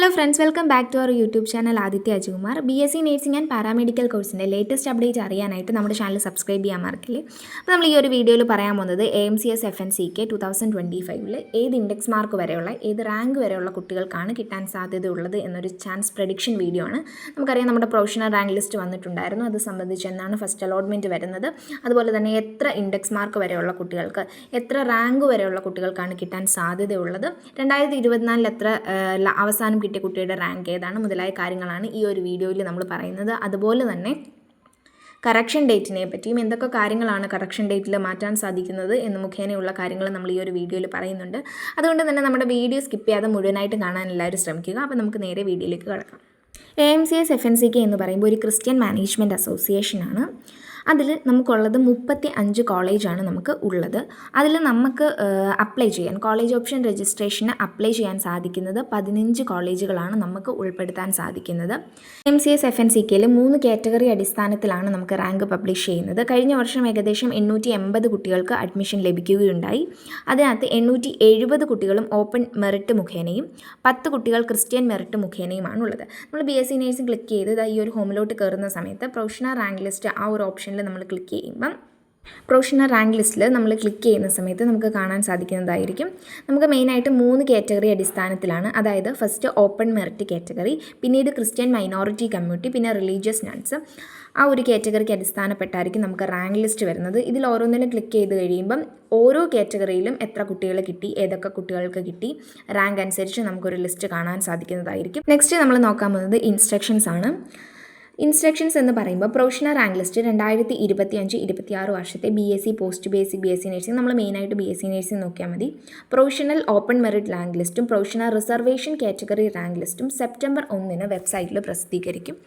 Hello friends welcome back to our YouTube channel Aditya Ajikumar B S C nursing and paramedical കോഴ്സിൻ്റെ latest update അറിയാനായിട്ട് നമ്മുടെ channel subscribe ചെയ്യാൻ മറക്കില്ലേ അപ്പോൾ നമ്മൾ ഈ ഒരു വീഡിയോയിൽ പറയാൻ പോകുന്നത് A M C S F N C K two thousand twenty ഫൈവില് ഏത് ഇൻഡെക്സ് മാർക്ക് വരെയുള്ള ഏത് റാങ്ക് വരെയുള്ള കുട്ടികൾക്കാണ് കിട്ടാൻ സാധ്യതയുള്ളത് എന്നൊരു ചാൻസ് പ്രഡിക്ഷൻ വീഡിയോ ആണ് നമുക്കറിയാം നമ്മുടെ പ്രൊഫഷണൽ റാങ്ക് ലിസ്റ്റ് വന്നിട്ടുണ്ടായിരുന്നു അത് സംബന്ധിച്ച് എന്നാണ് ഫസ്റ്റ് അലോട്ട്മെൻറ്റ് വരുന്നത് അതുപോലെ തന്നെ എത്ര ഇൻഡെക്സ് മാർക്ക് വരെയുള്ള കുട്ടികൾക്ക് എത്ര റാങ്ക് വരെയുള്ള കുട്ടികൾക്കാണ് കിട്ടാൻ സാധ്യതയുള്ളത് രണ്ടായിരത്തി ഇരുപത്തിനാലിൽ എത്ര അവസാനം കിട്ടിയ കുട്ടിയുടെ റാങ്ക് ഏതാണ് മുതലായ കാര്യങ്ങളാണ് ഈ ഒരു വീഡിയോയിൽ നമ്മൾ പറയുന്നത് അതുപോലെ തന്നെ കറക്ഷൻ ഡേറ്റിനെ പറ്റിയും എന്തൊക്കെ കാര്യങ്ങളാണ് കറക്ഷൻ ഡേറ്റിൽ മാറ്റാൻ സാധിക്കുന്നത് എന്ന് മുഖേനയുള്ള കാര്യങ്ങൾ നമ്മൾ ഈ ഒരു വീഡിയോയിൽ പറയുന്നുണ്ട് അതുകൊണ്ട് തന്നെ നമ്മുടെ വീഡിയോ സ്കിപ്പ് ചെയ്യാതെ മുഴുവനായിട്ട് കാണാൻ എല്ലാവരും ശ്രമിക്കുക അപ്പോൾ നമുക്ക് നേരെ വീഡിയോയിലേക്ക് കിടക്കാം A M C S F N C K എന്ന് പറയുമ്പോൾ ഒരു ക്രിസ്ത്യൻ മാനേജ്മെൻറ്റ് അസോസിയേഷനാണ് അതിൽ നമുക്കുള്ളത് മുപ്പത്തി അഞ്ച് കോളേജാണ് നമുക്ക് ഉള്ളത് അതിൽ നമുക്ക് അപ്ലൈ ചെയ്യാൻ കോളേജ് ഓപ്ഷൻ രജിസ്ട്രേഷന് അപ്ലൈ ചെയ്യാൻ സാധിക്കുന്നത് പതിനഞ്ച് കോളേജുകളാണ് നമുക്ക് ഉൾപ്പെടുത്താൻ സാധിക്കുന്നത് M C S F N C കെയിൽ മൂന്ന് കാറ്റഗറി അടിസ്ഥാനത്തിലാണ് നമുക്ക് റാങ്ക് പബ്ലിഷ് ചെയ്യുന്നത് കഴിഞ്ഞ വർഷം ഏകദേശം എണ്ണൂറ്റി എൺപത് കുട്ടികൾക്ക് അഡ്മിഷൻ ലഭിക്കുകയുണ്ടായി അതിനകത്ത് എണ്ണൂറ്റി എഴുപത് കുട്ടികളും ഓപ്പൺ മെറിറ്റ് മുഖേനയും പത്ത് കുട്ടികൾ ക്രിസ്ത്യൻ മെറിറ്റ് മുഖേനയുമാണ് ഉള്ളത് നമ്മൾ B S C nursing click e ചെയ്ത് ഈ ഒരു ഹോമിലോട്ട് കയറുന്ന സമയത്ത് പ്രൊഫഷണൽ റാങ്ക് ലിസ്റ്റ് ആ ഒരു ഓപ്ഷനിൽ നമ്മൾ ക്ലിക്ക് ചെയ്യുമ്പം പ്രൊഫഷണൽ റാങ്ക് ലിസ്റ്റിൽ നമ്മൾ ക്ലിക്ക് ചെയ്യുന്ന സമയത്ത് നമുക്ക് കാണാൻ സാധിക്കുന്നതായിരിക്കും നമുക്ക് മെയിനായിട്ട് മൂന്ന് കാറ്റഗറി അടിസ്ഥാനത്തിലാണ് അതായത് ഫസ്റ്റ് ഓപ്പൺ മെറിറ്റ് കാറ്റഗറി പിന്നീട് ക്രിസ്ത്യൻ മൈനോറിറ്റി കമ്മ്യൂണിറ്റി പിന്നെ റിലീജിയസ് നൺസ് ആ ഒരു കാറ്റഗറിക്ക് അടിസ്ഥാനപ്പെട്ടായിരിക്കും നമുക്ക് റാങ്ക് ലിസ്റ്റ് വരുന്നത് ഇതിൽ ഓരോന്നിലും ക്ലിക്ക് ചെയ്ത് കഴിയുമ്പം ഓരോ കാറ്റഗറിയിലും എത്ര കുട്ടികൾ കിട്ടി ഏതൊക്കെ കുട്ടികൾക്ക് കിട്ടി റാങ്ക് അനുസരിച്ച് നമുക്കൊരു ലിസ്റ്റ് കാണാൻ സാധിക്കുന്നതായിരിക്കും നെക്സ്റ്റ് നമ്മൾ നോക്കാൻ പോകുന്നത് ഇൻസ്ട്രക്ഷൻസ് ആണ് ഇൻസ്ട്രക്ഷൻസ് എന്ന് പറയുമ്പോൾ പ്രൊഫഷണൽ റാങ്ക് ലിസ്റ്റ് രണ്ടായിരത്തി ഇരുപത്തി അഞ്ച് ഇരുപത്തി ആറ് വർഷത്തെ B S C post basic B S C nursing നമ്മൾ മെയിനായിട്ട് ബി എസ് സി നേഴ്സിംഗ് നോക്കിയാൽ മതി പ്രൊഫഷണൽ ഓപ്പൺ മെറിറ്റ് റാങ്ക് ലിസ്റ്റും പ്രൊഫഷണൽ റിസർവേഷൻ കാറ്റഗറി റാങ്ക് ലിസ്റ്റും സെപ്റ്റംബർ ഒന്നിന് വെബ്സൈറ്റിൽ പ്രസിദ്ധീകരിക്കും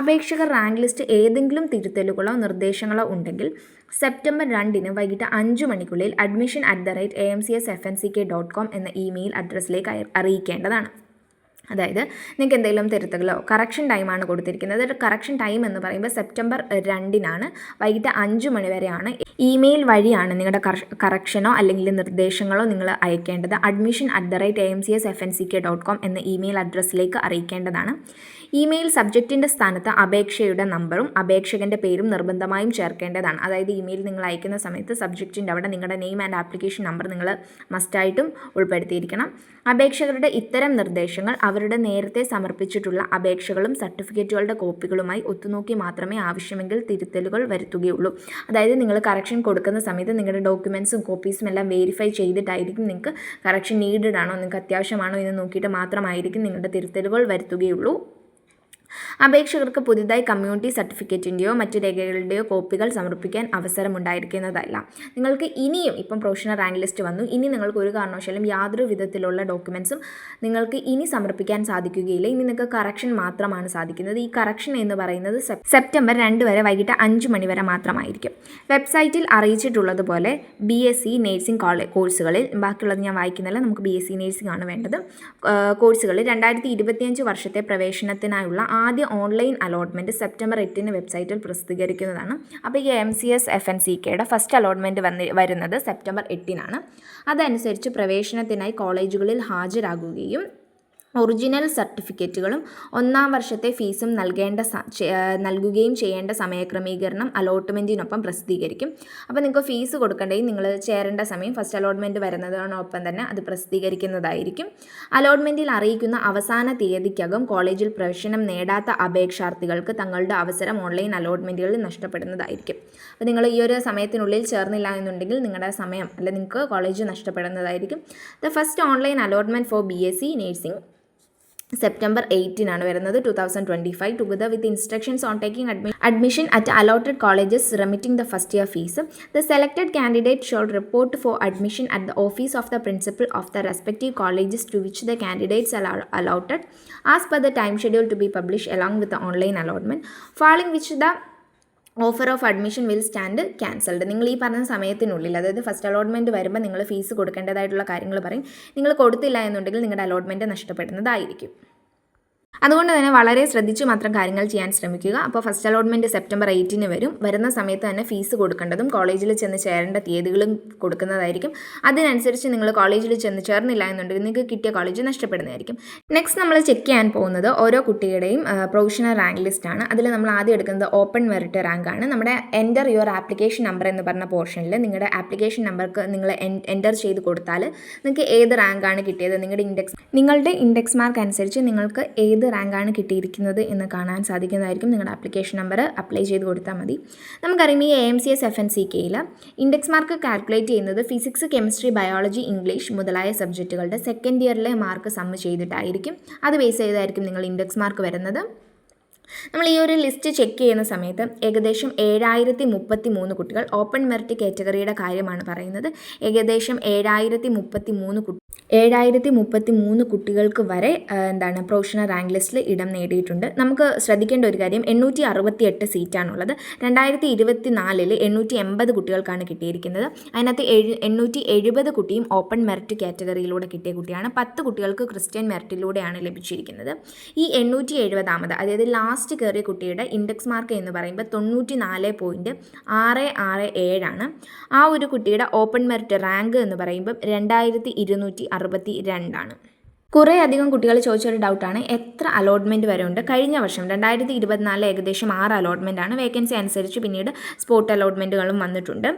അപേക്ഷകർ റാങ്ക് ലിസ്റ്റ് ഏതെങ്കിലും തിരുത്തലുകളോ നിർദ്ദേശങ്ങളോ ഉണ്ടെങ്കിൽ സെപ്റ്റംബർ രണ്ടിന് വൈകിട്ട് അഞ്ച് മണിക്കുള്ളിൽ admission at the rate A M C S F N C K dot com എന്ന ഇമെയിൽ അഡ്രസ്സിലേക്ക് അറിയിക്കേണ്ടതാണ് അതായത് നിങ്ങൾക്ക് എന്തെങ്കിലും തിരുത്തുകളോ കറക്ഷൻ ടൈമാണ് കൊടുത്തിരിക്കുന്നത് കറക്ഷൻ ടൈം എന്ന് പറയുമ്പോൾ സെപ്റ്റംബർ രണ്ടിനാണ് വൈകിട്ട് അഞ്ച് മണി വരെയാണ് ഇമെയിൽ വഴിയാണ് നിങ്ങളുടെ കറക്ഷനോ അല്ലെങ്കിൽ നിർദ്ദേശങ്ങളോ നിങ്ങൾ അയക്കേണ്ടത് admission at the rate A M C S F N C K dot com എന്ന ഇമെയിൽ അഡ്രസ്സിലേക്ക് അറിയിക്കേണ്ടതാണ് ഇമെയിൽ സബ്ജക്റ്റിൻ്റെ സ്ഥാനത്ത് അപേക്ഷയുടെ നമ്പറും അപേക്ഷകൻ്റെ പേരും നിർബന്ധമായും ചേർക്കേണ്ടതാണ് അതായത് ഇമെയിൽ നിങ്ങൾ അയക്കുന്ന സമയത്ത് സബ്ജക്റ്റിൻ്റെ അവിടെ നിങ്ങളുടെ നെയിം ആൻഡ് ആപ്ലിക്കേഷൻ നമ്പർ നിങ്ങൾ മസ്റ്റായിട്ടും ഉൾപ്പെടുത്തിയിരിക്കണം അപേക്ഷകരുടെ ഇത്തരം നിർദ്ദേശങ്ങൾ അവരുടെ നേരത്തെ സമർപ്പിച്ചിട്ടുള്ള അപേക്ഷകളും സർട്ടിഫിക്കറ്റുകളുടെ കോപ്പികളുമായി ഒത്തുനോക്കി മാത്രമേ ആവശ്യമെങ്കിൽ തിരുത്തലുകൾ വരുത്തുകയുള്ളൂ അതായത് നിങ്ങൾ കറക്ഷൻ കൊടുക്കുന്ന സമയത്ത് നിങ്ങളുടെ ഡോക്യുമെൻസും കോപ്പീസും എല്ലാം വെരിഫൈ ചെയ്തിട്ടായിരിക്കും നിങ്ങൾക്ക് കറക്ഷൻ നീഡഡ് ആണോ നിങ്ങൾക്ക് അത്യാവശ്യമാണോ എന്ന് നോക്കിയിട്ട് മാത്രമായിരിക്കും നിങ്ങളുടെ തിരുത്തലുകൾ വരുത്തുകയുള്ളൂ അപേക്ഷകർക്ക് പുതിയതായി കമ്മ്യൂണിറ്റി സർട്ടിഫിക്കറ്റിൻ്റെയോ മറ്റു രേഖകളുടെയോ കോപ്പികൾ സമർപ്പിക്കാൻ അവസരമുണ്ടായിരിക്കുന്നതല്ല നിങ്ങൾക്ക് ഇനിയും ഇപ്പം പ്രൊഫഷണൽ റാങ്ക് ലിസ്റ്റ് വന്നു ഇനി നിങ്ങൾക്ക് ഒരു കാരണവശാലും യാതൊരു വിധത്തിലുള്ള ഡോക്യുമെൻസും നിങ്ങൾക്ക് ഇനി സമർപ്പിക്കാൻ സാധിക്കുകയില്ല ഇനി നിങ്ങൾക്ക് കറക്ഷൻ മാത്രമാണ് സാധിക്കുന്നത് ഈ കറക്ഷൻ എന്ന് പറയുന്നത് സെപ്റ്റംബർ രണ്ട് വരെ വൈകിട്ട് അഞ്ച് മണി വരെ മാത്രമായിരിക്കും വെബ്സൈറ്റിൽ അറിയിച്ചിട്ടുള്ളതുപോലെ B S C nursing college കോഴ്സുകളിൽ ബാക്കിയുള്ളത് ഞാൻ വായിക്കുന്നില്ല നമുക്ക് ബി എസ് സി നേഴ്സിംഗ് ആണ് വേണ്ടത് കോഴ്സുകളിൽ രണ്ടായിരത്തി ഇരുപത്തിയഞ്ച് വർഷത്തെ പ്രവേശനത്തിനായുള്ള ആദ്യ ഓൺലൈൻ അലോട്ട്മെൻറ്റ് സെപ്റ്റംബർ എട്ടിന് വെബ്സൈറ്റിൽ പ്രസിദ്ധീകരിക്കുന്നതാണ് അപ്പോൾ ഈ M C S F N C കെയുടെ ഫസ്റ്റ് അലോട്ട്മെൻറ്റ് വന്ന് വരുന്നത് സെപ്റ്റംബർ എട്ടിനാണ് അതനുസരിച്ച് പ്രവേശനത്തിനായി കോളേജുകളിൽ ഹാജരാകുകയും ഒറിജിനൽ സർട്ടിഫിക്കറ്റുകളും ഒന്നാം വർഷത്തെ ഫീസും നൽകേണ്ട നൽകുകയും ചെയ്യേണ്ട സമയക്രമീകരണം അലോട്ട്മെൻറ്റിനൊപ്പം പ്രസിദ്ധീകരിക്കും അപ്പോൾ നിങ്ങൾക്ക് ഫീസ് കൊടുക്കേണ്ടെങ്കിൽ നിങ്ങൾ ചേരേണ്ട സമയം ഫസ്റ്റ് അലോട്ട്മെൻറ്റ് വരുന്നതിനോടൊപ്പം തന്നെ അത് പ്രസിദ്ധീകരിക്കുന്നതായിരിക്കും അലോട്ട്മെൻറ്റിൽ അറിയിക്കുന്ന അവസാന തീയതിക്കകം കോളേജിൽ പ്രവേശനം നേടാത്ത അപേക്ഷാർത്ഥികൾക്ക് തങ്ങളുടെ അവസരം ഓൺലൈൻ അലോട്ട്മെൻറ്റുകളിൽ നഷ്ടപ്പെടുന്നതായിരിക്കും അപ്പോൾ നിങ്ങൾ ഈ ഒരു സമയത്തിനുള്ളിൽ ചേർന്നില്ല എന്നുണ്ടെങ്കിൽ നിങ്ങളുടെ സമയം അല്ലെങ്കിൽ നിങ്ങൾക്ക് college നഷ്ടപ്പെടുന്നതായിരിക്കും the first online allotment for B S C nursing September 18 ആണ് വരുന്നത് 2025 together with instructions on taking admission at allotted colleges remitting the first year fees. The selected candidate shall report for admission at the office of the principal of the respective colleges to which the candidates are allotted as per the time schedule to be published along with the online allotment, following which the offer of admission will stand cancelled നിങ്ങൾ ഈ പറഞ്ഞ സമയത്തിനുള്ളിൽ അതായത് first allotment വരുമ്പോൾ നിങ്ങൾ fees കൊടുക്കേണ്ടതായിട്ടുള്ള കാര്യങ്ങൾ പറയും നിങ്ങൾ കൊടുത്തില്ല എന്നുണ്ടെങ്കിൽ നിങ്ങളുടെ അലോട്ട്മെൻറ്റ് നഷ്ടപ്പെടുന്നതായിരിക്കും അതുകൊണ്ട് തന്നെ വളരെ ശ്രദ്ധിച്ചു മാത്രം കാര്യങ്ങൾ ചെയ്യാൻ ശ്രമിക്കുക അപ്പോൾ ഫസ്റ്റ് അലോട്ട്മെൻറ്റ് സെപ്റ്റംബർ എയ്റ്റിന് വരും വരുന്ന സമയത്ത് തന്നെ ഫീസ് കൊടുക്കേണ്ടതും കോളേജിൽ ചെന്ന് ചേരേണ്ട തീയതികളും കൊടുക്കുന്നതായിരിക്കും അതിനനുസരിച്ച് നിങ്ങൾ കോളേജിൽ ചെന്ന് ചേർന്നില്ല എന്നുണ്ടെങ്കിൽ നിങ്ങൾക്ക് കിട്ടിയ കോളേജ് നഷ്ടപ്പെടുന്നതായിരിക്കും നെക്സ്റ്റ് നമ്മൾ ചെക്ക് ചെയ്യാൻ പോകുന്നത് ഓരോ കുട്ടിയുടെയും പ്രൊവിഷണൽ റാങ്ക് ലിസ്റ്റ് ആണ് അതിൽ നമ്മൾ ആദ്യം എടുക്കുന്നത് ഓപ്പൺ മെറിറ്റ് റാങ്ക് ആണ് നമ്മുടെ എൻ്റർ യുവർ ആപ്ലിക്കേഷൻ നമ്പർ എന്ന് പറഞ്ഞ പോർഷനിൽ നിങ്ങളുടെ ആപ്ലിക്കേഷൻ നമ്പർക്ക് നിങ്ങൾ എൻ്റർ ചെയ്ത് കൊടുത്താൽ നിങ്ങൾക്ക് ഏത് റാങ്കാണ് കിട്ടിയത് നിങ്ങളുടെ ഇൻഡെക്സ് നിങ്ങളുടെ ഇൻഡെക്സ് മാർക്ക് അനുസരിച്ച് നിങ്ങൾക്ക് ഏത് ഏത് റാങ്കാണ് കിട്ടിയിരിക്കുന്നത് എന്ന് കാണാൻ സാധിക്കുന്നതായിരിക്കും നിങ്ങളുടെ ആപ്ലിക്കേഷൻ നമ്പർ അപ്ലൈ ചെയ്ത് കൊടുത്താൽ മതി നമുക്കറിയാം ഈ A M C S F N C കെയിൽ ഇൻഡെക്സ് മാർക്ക് കാൽക്കുലേറ്റ് ചെയ്യുന്നത് ഫിസിക്സ് കെമിസ്ട്രി ബയോളജി ഇംഗ്ലീഷ് മുതലായ സബ്ജക്റ്റുകളുടെ സെക്കൻഡ് ഇയറിലെ മാർക്ക് സമ്മ് ചെയ്തിട്ടായിരിക്കും അത് ബേസ് ചെയ്തായിരിക്കും നിങ്ങൾ ഇൻഡെക്സ് മാർക്ക് വരുന്നത് നമ്മൾ ഈ ഒരു ലിസ്റ്റ് ചെക്ക് ചെയ്യുന്ന സമയത്ത് ഏകദേശം ഏഴായിരത്തി മുപ്പത്തി മൂന്ന് കുട്ടികൾ ഓപ്പൺ മെറിറ്റ് കാറ്റഗറിയുടെ കാര്യമാണ് പറയുന്നത് ഏകദേശം ഏഴായിരത്തി മുപ്പത്തി മൂന്ന് കുട്ടി ഏഴായിരത്തി മുപ്പത്തി മൂന്ന് കുട്ടികൾക്ക് വരെ എന്താണ് പ്രൊഫഷണൽ റാങ്ക് ലിസ്റ്റിൽ ഇടം നേടിയിട്ടുണ്ട് നമുക്ക് ശ്രദ്ധിക്കേണ്ട ഒരു കാര്യം എണ്ണൂറ്റി അറുപത്തി എട്ട് സീറ്റാണുള്ളത് രണ്ടായിരത്തി ഇരുപത്തി നാലിൽ എണ്ണൂറ്റി എൺപത് കുട്ടികൾക്കാണ് കിട്ടിയിരിക്കുന്നത് അതിനകത്ത് എഴു എണ്ണൂറ്റി എഴുപത് കുട്ടിയും ഓപ്പൺ മെറിറ്റ് കാറ്റഗറിയിലൂടെ കിട്ടിയ കുട്ടിയാണ് പത്ത് കുട്ടികൾക്ക് ക്രിസ്ത്യൻ മെറിറ്റിലൂടെയാണ് ലഭിച്ചിരിക്കുന്നത് ഈ എണ്ണൂറ്റി എഴുപതാമത് അതായത് ലാസ്റ്റ് ലാസ്റ്റ് കയറിയ കുട്ടിയുടെ ഇൻഡെക്സ് മാർക്ക് എന്ന് പറയുമ്പോൾ തൊണ്ണൂറ്റി നാല് പോയിൻറ്റ് ആറ് ആറ് ഏഴാണ് ആ ഒരു കുട്ടിയുടെ ഓപ്പൺ മെറിറ്റ് റാങ്ക് എന്ന് പറയുമ്പോൾ രണ്ടായിരത്തി ഇരുന്നൂറ്റി അറുപത്തി രണ്ടാണ് കുറേ അധികം കുട്ടികൾ ചോദിച്ചൊരു ഡൗട്ടാണ് എത്ര അലോട്ട്മെൻറ്റ് വരെ ഉണ്ട് കഴിഞ്ഞ വർഷം രണ്ടായിരത്തി ഇരുപത്തിനാല് ഏകദേശം ആറ് അലോട്ട്മെൻറ്റാണ് വേക്കൻസി അനുസരിച്ച് പിന്നീട് സ്പോട്ട് അലോട്ട്മെൻറ്റുകളും വന്നിട്ടുണ്ട്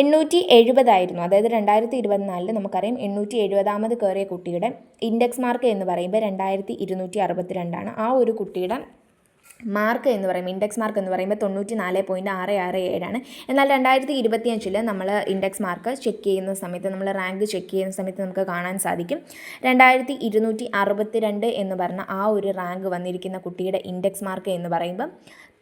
എണ്ണൂറ്റി എഴുപതായിരുന്നു അതായത് രണ്ടായിരത്തി ഇരുപത്തിനാലിൽ നമുക്കറിയാം എണ്ണൂറ്റി എഴുപതാമത് കയറിയ കുട്ടിയുടെ ഇൻഡെക്സ് മാർക്ക് എന്ന് പറയുമ്പോൾ രണ്ടായിരത്തി ഇരുന്നൂറ്റി അറുപത്തിരണ്ടാണ് ആ ഒരു കുട്ടിയുടെ മാർക്ക് എന്ന് പറയുമ്പോൾ ഇൻഡെക്സ് മാർക്ക് എന്ന് പറയുമ്പോൾ തൊണ്ണൂറ്റി നാല് പോയിൻറ്റ് ആറ് ആറ് ഏഴാണ് എന്നാൽ രണ്ടായിരത്തി ഇരുപത്തിയഞ്ചിൽ നമ്മൾ ഇൻഡെക്സ് മാർക്ക് ചെക്ക് ചെയ്യുന്ന സമയത്ത് നമ്മൾ റാങ്ക് ചെക്ക് ചെയ്യുന്ന സമയത്ത് നമുക്ക് കാണാൻ സാധിക്കും രണ്ടായിരത്തി ഇരുന്നൂറ്റി അറുപത്തി രണ്ട് എന്ന് പറഞ്ഞ ആ ഒരു റാങ്ക് വന്നിരിക്കുന്ന കുട്ടിയുടെ ഇൻഡെക്സ് മാർക്ക് എന്ന് പറയുമ്പം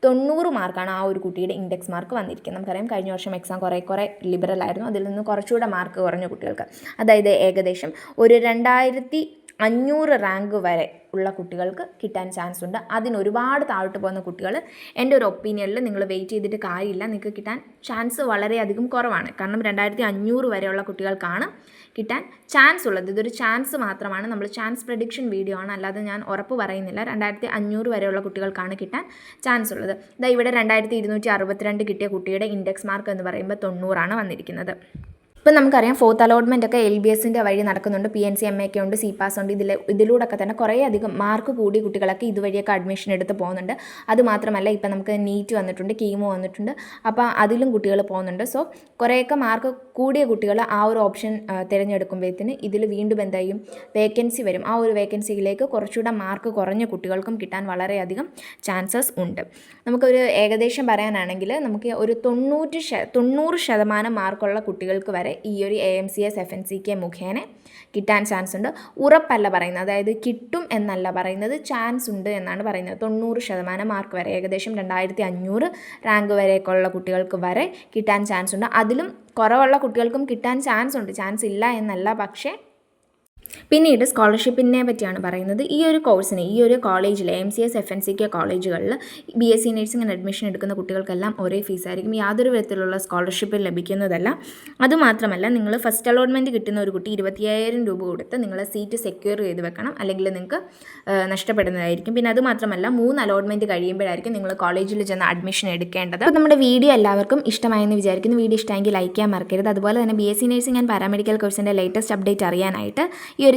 തൊണ്ണൂറ് മാർക്കാണ് ആ ഒരു കുട്ടിയുടെ ഇൻഡെക്സ് മാർക്ക് വന്നിരിക്കുന്നത് നമുക്കറിയാം കഴിഞ്ഞ വർഷം എക്സാം കുറേ കുറേ ലിബറൽ ആയിരുന്നു അതിൽ നിന്ന് കുറച്ചുകൂടെ മാർക്ക് കുറഞ്ഞ കുട്ടികൾക്ക് അതായത് ഏകദേശം ഒരു രണ്ടായിരത്തി അഞ്ഞൂറ് റാങ്ക് വരെ ഉള്ള കുട്ടികൾക്ക് കിട്ടാൻ ചാൻസ് ഉണ്ട് അതിന് ഒരുപാട് താഴോട്ട് പോകുന്ന കുട്ടികൾ എൻ്റെ ഒരു ഒപ്പീനിയനിൽ നിങ്ങൾ വെയിറ്റ് ചെയ്തിട്ട് കാര്യമില്ല നിങ്ങൾക്ക് കിട്ടാൻ ചാൻസ് വളരെയധികം കുറവാണ് കാരണം രണ്ടായിരത്തി അഞ്ഞൂറ് വരെയുള്ള കുട്ടികൾക്കാണ് കിട്ടാൻ ചാൻസ് ഉള്ളത് ഇതൊരു ചാൻസ് മാത്രമാണ് നമ്മൾ ചാൻസ് പ്രഡിക്ഷൻ വീഡിയോ ആണ് അല്ലാതെ ഞാൻ ഉറപ്പ് പറയുന്നില്ല രണ്ടായിരത്തി അഞ്ഞൂറ് വരെയുള്ള കുട്ടികൾക്കാണ് കിട്ടാൻ ചാൻസ് ഉള്ളത് ഇതാ ഇവിടെ രണ്ടായിരത്തി ഇരുന്നൂറ്റി അറുപത്തിരണ്ട് കിട്ടിയ കുട്ടിയുടെ ഇൻഡെക്സ് മാർക്ക് എന്ന് പറയുമ്പോൾ തൊണ്ണൂറാണ് വന്നിരിക്കുന്നത് ഇപ്പം നമുക്കറിയാം ഫോർത്ത് അലോട്ട്മെൻ്റ് ഒക്കെ എൽ ബി എസിൻ്റെ വഴി നടക്കുന്നുണ്ട് P N C M A ഒക്കെ ഉണ്ട് സി പാസ് ഉണ്ട് ഇതിൽ ഇതിലൂടെ ഒക്കെ തന്നെ കുറേ അധികം മാർക്ക് കൂടി കുട്ടികളൊക്കെ ഇതുവഴിയൊക്കെ അഡ്മിഷൻ എടുത്ത് പോകുന്നുണ്ട് അതുമാത്രമല്ല ഇപ്പം നമുക്ക് നീറ്റ് വന്നിട്ടുണ്ട് കീമോ വന്നിട്ടുണ്ട് അപ്പോൾ അതിലും കുട്ടികൾ പോകുന്നുണ്ട് സോ കുറേയൊക്കെ മാർക്ക് കൂടിയ കുട്ടികൾ ആ ഒരു ഓപ്ഷൻ തിരഞ്ഞെടുക്കുമ്പോഴത്തേന് ഇതിൽ വീണ്ടും എന്ത് വേക്കൻസി വരും ആ ഒരു വേക്കൻസിയിലേക്ക് കുറച്ചുകൂടെ മാർക്ക് കുറഞ്ഞ കുട്ടികൾക്കും കിട്ടാൻ വളരെയധികം ചാൻസസ് ഉണ്ട് നമുക്കൊരു ഏകദേശം പറയാനാണെങ്കിൽ നമുക്ക് ഒരു തൊണ്ണൂറ്റ് തൊണ്ണൂറ് ശതമാനം മാർക്കുള്ള കുട്ടികൾക്ക് വരെ ഈ ഒരു A M C S F N C K മുഖേന കിട്ടാൻ ചാൻസ് ഉണ്ട് ഉറപ്പല്ല പറയുന്നത് അതായത് കിട്ടും എന്നല്ല പറയുന്നത് ചാൻസ് ഉണ്ട് എന്നാണ് പറയുന്നത് തൊണ്ണൂറ് ശതമാനം മാർക്ക് വരെ ഏകദേശം രണ്ടായിരത്തി അഞ്ഞൂറ് റാങ്ക് ഉള്ള കുട്ടികൾക്ക് വരെ കിട്ടാൻ ചാൻസ് ഉണ്ട് അതിലും കുറവുള്ള കുട്ടികൾക്കും കിട്ടാൻ ചാൻസ് ഉണ്ട് ചാൻസ് ഇല്ല എന്നല്ല പക്ഷേ പിന്നീട് സ്കോളർഷിപ്പിനെ പറ്റിയാണ് പറയുന്നത് ഈ ഒരു കോഴ്സിന് ഈ ഒരു കോളേജിൽ M C S F N C K കോളേജുകളിൽ B S C and admission എടുക്കുന്ന കുട്ടികൾക്കെല്ലാം ഒരേ ഫീസായിരിക്കും യാതൊരു വിധത്തിലുള്ള സ്കോളർഷിപ്പ് ലഭിക്കുന്നതല്ല അതുമാത്രമല്ല നിങ്ങൾ ഫസ്റ്റ് അലോട്ട്മെൻറ്റ് കിട്ടുന്ന ഒരു കുട്ടി ഇരുപത്തിയായിരം രൂപ കൊടുത്ത് നിങ്ങളെ സീറ്റ് സെക്യൂർ ചെയ്ത് വെക്കണം അല്ലെങ്കിൽ നിങ്ങൾക്ക് നഷ്ടപ്പെടുന്നതായിരിക്കും പിന്നെ അതുമാത്രമല്ല മൂന്ന് അലോട്ട്മെൻറ്റ് കഴിയുമ്പോഴായിരിക്കും നിങ്ങൾ കോളേജിൽ ചെന്ന് അഡ്മിഷൻ എടുക്കേണ്ടത് അപ്പോൾ നമ്മുടെ വീഡിയോ എല്ലാവർക്കും ഇഷ്ടമായെന്ന് വിചാരിക്കുന്നു വീഡിയോ ഇഷ്ടമെങ്കിൽ ലൈക്ക് ചെയ്യാൻ മറക്കരുത് അതുപോലെ തന്നെ B S C nursing and paramedical കോഴ്സിൻ്റെ ലേറ്റസ്റ്റ് അപ്ഡേറ്റ് അറിയാനായിട്ട് ഈ ഒരു